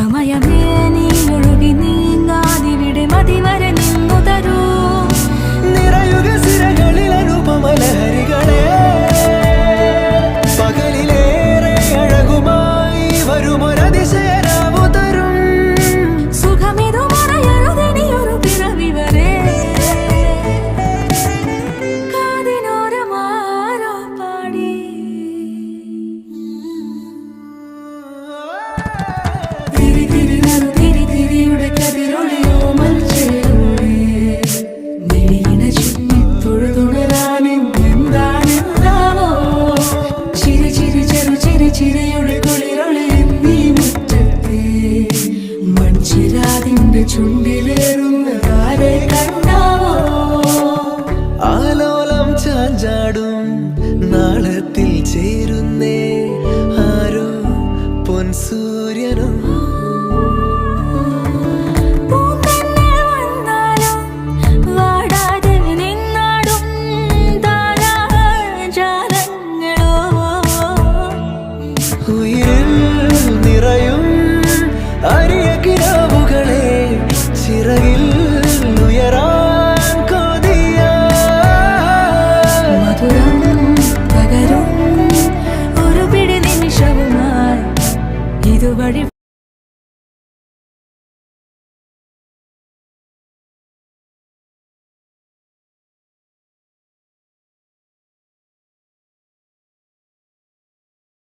സമയമേ നീ ഒഴുകി നീ ചുണ്ടിലേറുന്ന താരെ കണ്ടാവോ? ആലോലം ചാഞ്ചാടും നാളത്തിൽ ചേരുന്നേ. ആരോ പൊൻസൂര്യനും. ഉയരുന്നു വഴി